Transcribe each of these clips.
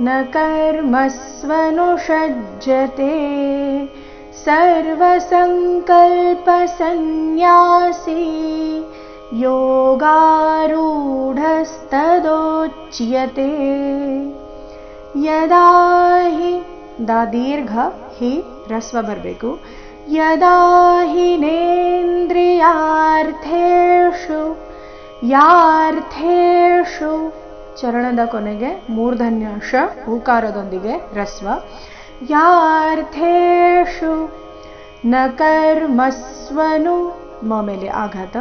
न कर्मस्वनुषज्यते सर्वसङ्कल्पसन्न्यासी योगारूढस्तदोच्यते यदा हि दादीर्घ हि रस्व बरबेकु यदा हि नेन्द्रियार्थेषु ಯಾರ್ಥೇಷು ಚರಣದ ಕೊನೆಗೆ ಮೂರ್ಧನ್ಯಾಶ, ಹೂಕಾರದೊಂದಿಗೆ ರಸ್ವ. ಯಾರ್ಥೇಶು ನ ಕರ್ಮಸ್ವನು ಮ ಆಘಾತ.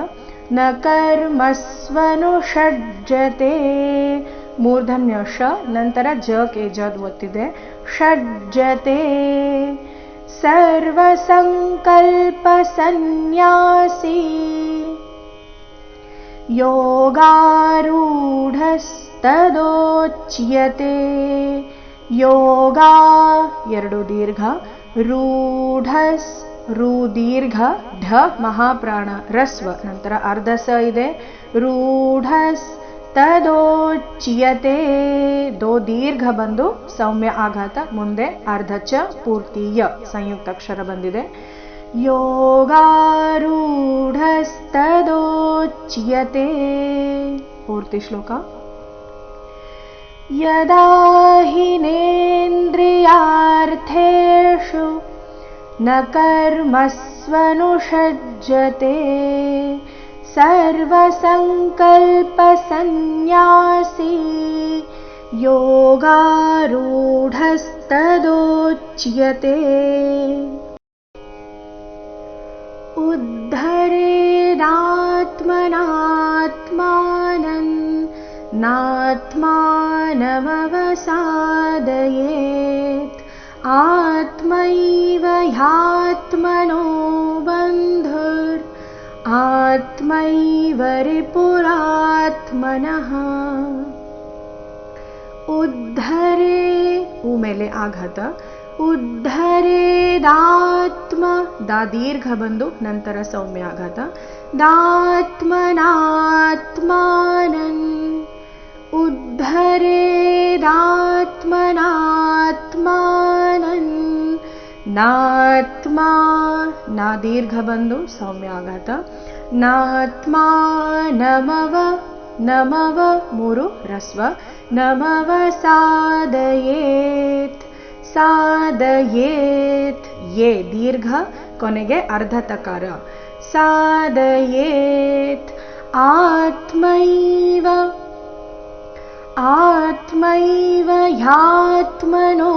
ನ ಕರ್ಮಸ್ವನು ಷಡ್ಜತೆ. ಮೂರ್ಧನ್ಯಾಶ, ನಂತರ ಜ ಕೆ ಒತ್ತಿದೆ. ಷಡ್ಜತೆ. ಸರ್ವಸಂಕಲ್ಪ ಸನ್ಯಾಸಿ ತದೋಚ್ಯತೆ. ಯೋಗ ಎರಡು ದೀರ್ಘ, ರೂಢಸ್ ರು ದೀರ್ಘ ಢ ಮಹಾಪ್ರಾಣ, ರಸ್ವ. ನಂತರ ಅರ್ಧ ಸ ಇದೆ. ರೂಢಸ್, ತದೋಚ್ಯತೆ. ದೋ ದೀರ್ಘ ಬಂದು ಸೌಮ್ಯ ಆಘಾತ, ಮುಂದೆ ಅರ್ಧ ಚ ಸಂಯುಕ್ತಕ್ಷರ ಬಂದಿದೆ. ಸಂಯುಕ್ತಾಕ್ಷರ ಬಂದಿದೆ ಯೋಗಾರೂಢಸ್ತದೋಚ್ಯತೆ ಪೂರ್ತಿ ಶ್ಲೋಕ. यदा हि नेन्द्रियार्थेषु न कर्मस्वनुषज्यते सर्वसङ्कल्पसन्न्यासी योगारूढस्तदोच्यते। उद्धरेदात्मनात्मानं नात्मानमवसादयेत् आत्मैव ह्यात्मनो बन्धुर् आत्मैव रिपुरात्मनः। उद्धरे उमेले आघात। उद्धरेदात्म दा दीर्घ बन्धु नन्तर सौम्य आघात। दात्मनात्मानन्। उद्धरेदात्मनात्मानन् नात्मा ना दीर्घबन्धु सौम्य आघात नात्मा नमव नमव मूरु रस्व नमव सादयेत् सादयेत् ये दीर्घ ಕೊನೆಗೆ ಅರ್ಧ ತಕಾರ ಸಾದಯೇತ್ ಆತ್ಮೈವ ಆತ್ಮೈವ ಹ್ಯಾತ್ಮನೋ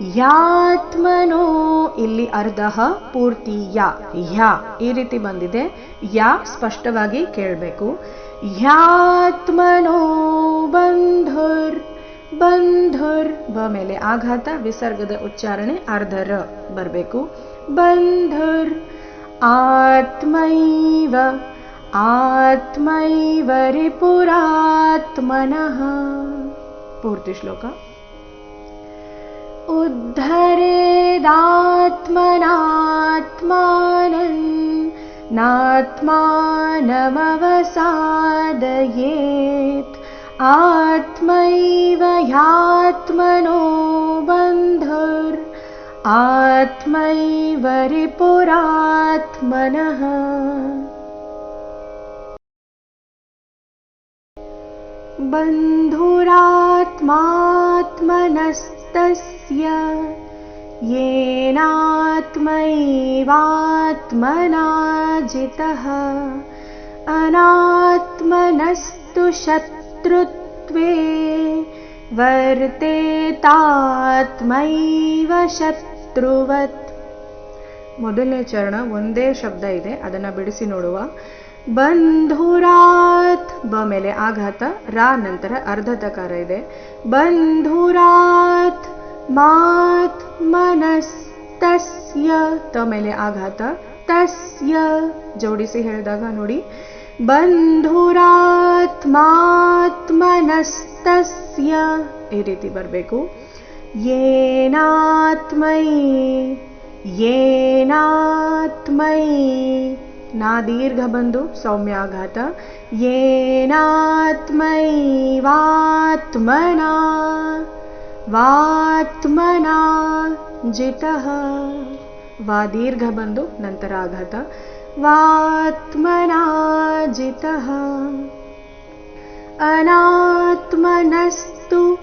ಹ್ಯಾತ್ಮನೋ ಇಲ್ಲಿ ಅರ್ಧ ಪೂರ್ತಿ ಯಾ ಯಾ ಈ ರೀತಿ ಬಂದಿದೆ. ಯಾ ಸ್ಪಷ್ಟವಾಗಿ ಕೇಳಬೇಕು. ಯಾತ್ಮನೋ ಬಂಧುರ್ ಬಂಧುರ್ ಬ ಮೇಲೆ ಆಘಾತ, ವಿಸರ್ಗದ ಉಚ್ಚಾರಣೆ ಅರ್ಧ ಬರಬೇಕು. ಬಂಧುರ್, ಆತ್ಮೈವ, ಆತ್ಮೈವರಿ ಪುರಾತ್ಮನಃ. ಪೂರ್ತಿ ಶ್ಲೋಕ. उद्धरेदात्मनात्मानं नात्मानमवसादयेत्। आत्मैव ह्यात्मनो बन्धुर् आत्मैव रिपुरात्मनः। बन्धुरात्मात्मनस्तस्य येनात्मैवात्मना जितः अनात्मनस्तु शत्रुत्वे ವರ್ತೆತಾತ್ಮೈವ ಶತ್ರುವತ್ ಮೊದಲನೇ ಚರಣ ಒಂದೇ ಶಬ್ದ ಇದೆ ಅದನ್ನು ಬಿಡಿಸಿ ನೋಡುವ ಬಂಧುರಾತ್ ಬ ಮೇಲೆ ಆಘಾತ ರಾ ನಂತರ ಅರ್ಧ ತಕಾರ ಇದೆ ಬಂಧುರಾತ್ ಮಾತ್ ಮನಸ್ತಸ್ಯ ತ ಮೇಲೆ ಆಘಾತ ತಸ್ಯ ಜೋಡಿಸಿ ಹೇಳಿದಾಗ ನೋಡಿ ಬಂಧುರಾತ್ಮಾತ್ಮನಸ್ತಸ್ಯ ಈ ರೀತಿ ಬರಬೇಕು ಏನಾತ್ಮೈ ಏನಾತ್ಮೈ ನಾ ದೀರ್ಘ ಬಂದು ಸೌಮ್ಯಾಘಾತ ಏನಾತ್ಮೈವಾತ್ಮನಾ वात्मना जितः। वा दीर्घ बन्धु नन्तर आघात वात्मना जितः। अनात्मनस्तु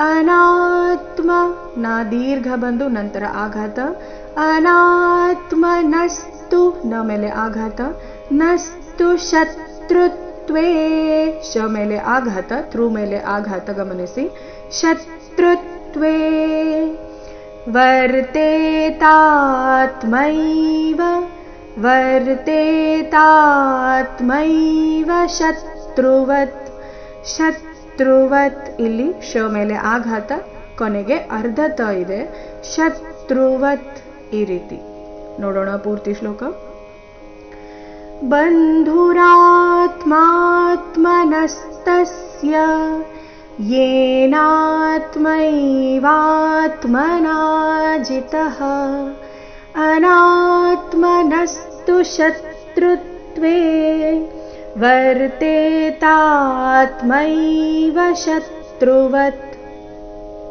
अनात्म न दीर्घ बन्धु नन्तर आघात अनात्मनस्तु न मेले आघात। नस्तु शत्रुत्वे श मेले आघात तृ मेले आघात गमनिसि शत्रुत्वे वर्तेतात्मैव वर्तेतात्मैव शत्रुवत् ಶತ್ರುವತ್ ಇಲ್ಲಿ ಶ ಮೇಲೆ ಆಘಾತ ಕೊನೆಗೆ ಅರ್ಧ ತ ಇದೆ ಶತ್ರುವತ್ ಈ ರೀತಿ ನೋಡೋಣ ಪೂರ್ತಿ ಶ್ಲೋಕ बन्धुरात्मात्मनस्तस्य येनात्मैवात्मनाजितः अनात्मनस्तु शत्रुत्वे वर्तेतात्मैव शत्रुवत्